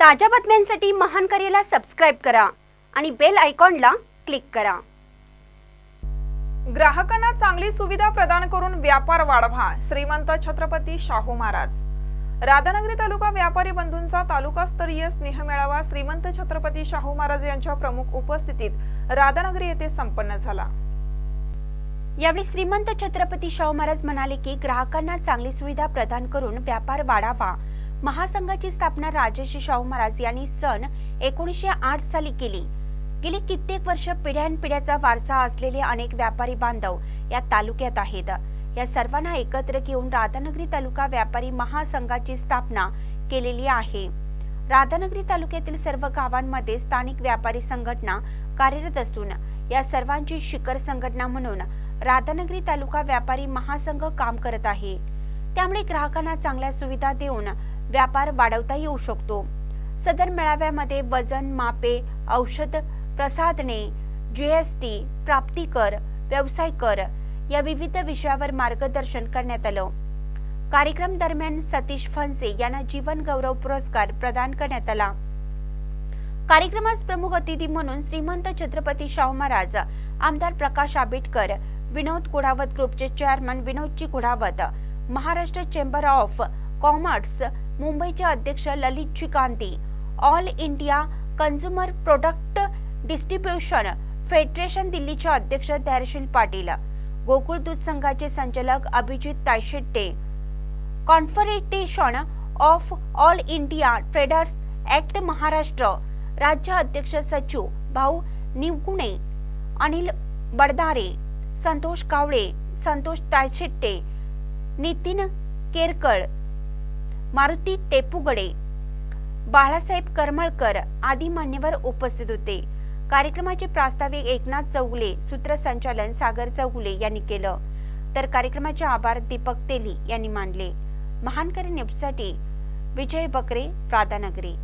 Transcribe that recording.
ताज्या बातम्यांसाठी महान करेला सबस्क्राईब करा आणि बेल आयकॉनला क्लिक करा. ग्राहकांना चांगली सुविधा प्रदान करून व्यापार वाढवा श्रीमंत छत्रपती शाहू महाराज. राधानगरी तालुका व्यापारी बंधूंचा तालुकास्तरीय स्नेहमेळावा श्रीमंत छत्रपती शाहू महाराज यांच्या प्रमुख उपस्थितीत राधानगरी येथे संपन्न झाला. यावेळी श्रीमंत छत्रपती शाहू महाराज म्हणाले की ग्राहकांना चांगली सुविधा प्रदान करून व्यापार वाढावा महासंघाची स्थापना राजर्षी शाहू महाराज यांनी सन एकोणीसशे आठ साली केली. गेली कित्येक वर्ष पिढ्यानपिढ्याचा वारसा असलेले अनेक व्यापारी बांधव या तालुक्यात आहेत. या सर्वांना एकत्र घेऊन राधानगरी तालुका व्यापारी महासंघाची स्थापना केलेली आहे. राधानगरी तालुक्यातील सर्व गावांमध्ये स्थानिक व्यापारी संघटना कार्यरत असून या सर्वांची शिखर संघटना म्हणून राधानगरी तालुका व्यापारी महासंघ काम करत आहे. त्यामुळे ग्राहकांना चांगल्या सुविधा देऊन व्यापार वाढवता येऊ शकतो. सदर मेळाव्यामध्ये वजन मापे औषध प्रसाधने जीएसटी प्राप्तिकर व्यवसाय कर या विविध विषयावर मार्गदर्शन करण्यात आलं. कार्यक्रम दरम्यान सतीश फणसे यांना जीवन गौरव पुरस्कार प्रदान करण्यात आला. कार्यक्रमास प्रमुख अतिथी म्हणून श्रीमंत छत्रपती शाहू महाराज आमदार प्रकाश आंबेडकर विनोद कुडावत ग्रुपचे chairman Vinod ji Kudawat Maharashtra chamber of commerce मुंबईचे अध्यक्ष Lalit Shrikanti. All India consumer product distribution federation दिल्लीचे अध्यक्ष धैर्यशील पाटील. गोकुळ दूध संघाचे संचालक Abhijit Tayshette. Confederation of all India traders act Maharashtra. राज्य अध्यक्ष सचिव भाऊ निवगुणे अनिल बडदारे संतोष कावळे संतोष तायशेट्टे नितीन केरकळ मारुती टेपुगडे. बाळासाहेब करमळकर आदी मान्यवर उपस्थित होते. कार्यक्रमाचे प्रास्ताविक एकनाथ चौगुले सूत्रसंचालन सागर चौगुले यांनी केलं. तर कार्यक्रमाचे आभार दीपक तेली यांनी मानले. महानकरी न्यूजसाठी विजय बकरे राधानगरी.